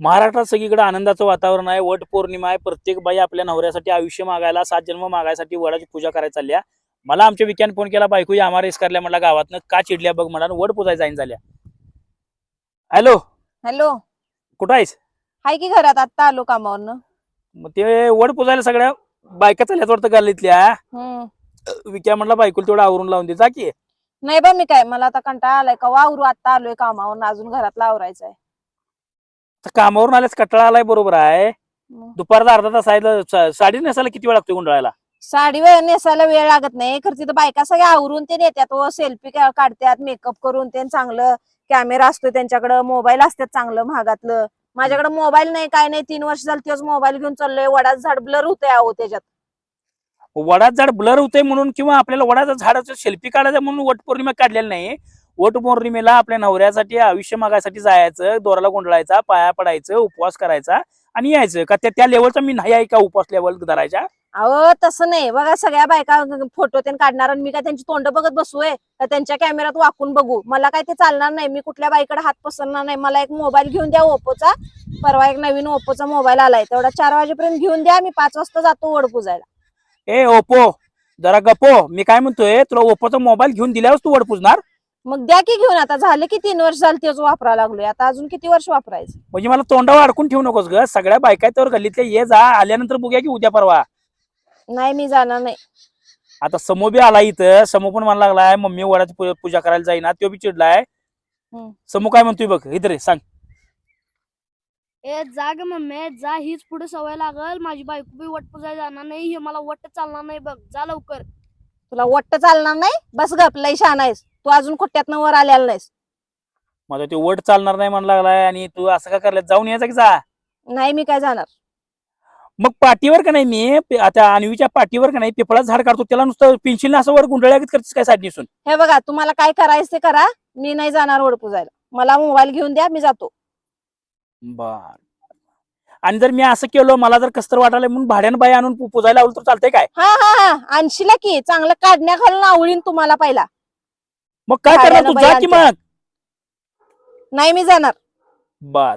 महाराष्ट्रात सगळीकडे आनंदाचं वातावरण आहे. वट पौर्णिमा आहे. प्रत्येक बाई आपल्या नवऱ्यासाठी आयुष्य मागायला सात जन्म मागायसाठी वडाची पूजा करायला चालल्या. मला आमच्या विक्यान फोन केला बायको आम्हा रेस करल्या म्हणला गावातनं का चिडल्या बघ म्हणा वड पूजाय जाईन झाल्या. Hello hello. कुठं आहेस? हाय की घरात आत्ता आलो कामावरनं. मग ते वड पुजायला सगळ्या बायका चालल्यात वाटतं गल्लीतल्या. हम्म. विक्या म्हणला बायकोला तेवढं आवरून लावून दे जा की. नाही बा मी काय मला आता कंटाळा आलाय. का वावरू आत्ता आलोय कामावरून. अजून घरातला आवरायचंय. कामावरून आल्यास कटाळा आलाय बरोबर आहे. मग? दुपारचा अर्धा तास आहे सा- साडी नेसायला किती वेळ लागतो गुंडाळायला? साडी वेळ नेसायला वेळ लागत नाही खरं तिथं बायका सगळ्या आवरून ते नेत्यात व सेल्फी काढतात मेकअप करून ते चांगलं कॅमेरा असतो त्यांच्याकडं मोबाईल असतात चांगलं महागातलं. माझ्याकडे मोबाईल नाही काय नाही तीन वर्ष झालं तेच मोबाईल घेऊन चाललोय वडाच झाड ब्लर होतंय अहो त्याच्यात. वडाचं झाड ब्लर होतंय म्हणून किंवा आपल्याला वडाचं झाडाचं सेल्फी काढायचं म्हणून वट पौर्णिमा काढलेली नाही वट पौर्णिमेला आपल्या नवऱ्यासाठी आयुष्य मागायसाठी जायचं दोराला गुंडळायचा पाया पडायचं उपवास करायचा आणि यायचं. का त्या- त्या लेवलचा मी नाही आहे का उपवास लेवल धरायच्या? अहो तसं नाही. बघा सगळ्या बायका फोटो ते काढणार आणि मी काय त्यांची तोंड बघत बसूय? तर त्यांच्या कॅमेऱ्यात वाकून बघू? मला काय ते चालणार नाही. मी कुठल्या बाईकडे हात पसरणार नाही. मला एक मोबाईल घेऊन द्या ओप्पोचा. परवा एक नवीन ओप्पोचा मोबाईल आलाय. तेवढा चार वाजेपर्यंत घेऊन द्या. मी पाच वाजता जातो वड पुजायला. ए ओप्पो जरा गप्पो मी काय म्हणतोय तुला ओप्पोचा मोबाईल घेऊन दिल्यावर तू वड पुजणार? मग द्या की घेऊन. आता झाले की तीन वर्ष झाले तेच वापरायला लागलोय. आता अजून किती वर्ष वापरायचं? म्हणजे मला तोंडावर अडकून ठेवू नकोस ग. सगळ्या बायका आहेत त्यावर गल्लीतल्या ये जा. आल्यानंतर बघूया की उद्या परवा. नाही मी जाणार नाही. आता समो बी आला इथं. समो पण मला लागलाय मम्मी वडाची पू- पूजा करायला जाईना. तो बी चिडलाय. हम्म. समो काय म्हणतोय बघ? इथं रे सांग. ए जा ग मम्मी. जा. हीच पुढे सवय लागल. माझी बायको बी वट पुजायला जाणार नाही. हे मला वट चालणार नाही बघ. जा लवकर. तुला वट्ट चालणार नाही? बस गप. लय शहाणा आहेस. तू अजून कुठ्यातनं वर आलेला नाहीस. माझा ते वड चालणार नाही म्हणा लागलाय आणि तू असं का करलं जाऊन यायचं की जा. नाही मी काय जाणार? मग पाठीवर का नाही मी? पे- आता अन्वीच्या पाठीवर का नाही? पिपळा झाड काढतो त्याला नुसतं पेन्शिल असं वर गुंडळ्या करतेस काय साईड नेसून? हे बघा तुम्हाला काय करायचं ते करा. मी नाही जाणार वड पुजायला मला मोबाईल घेऊन द्या मी जातो. बर. आणि जर मी असं केलं मला जर कसतर वाटायला म्हणून भाड्यानं बाई आणून पू- पूजायला लावलं तर चालतंय काय? हा हा हा. आणशीला की? चांगलं काढण्या घालून आवडीन तुम्हाला पहिला. मग काय करणार तू? जा की. मग. नाही मी जाणार. बर.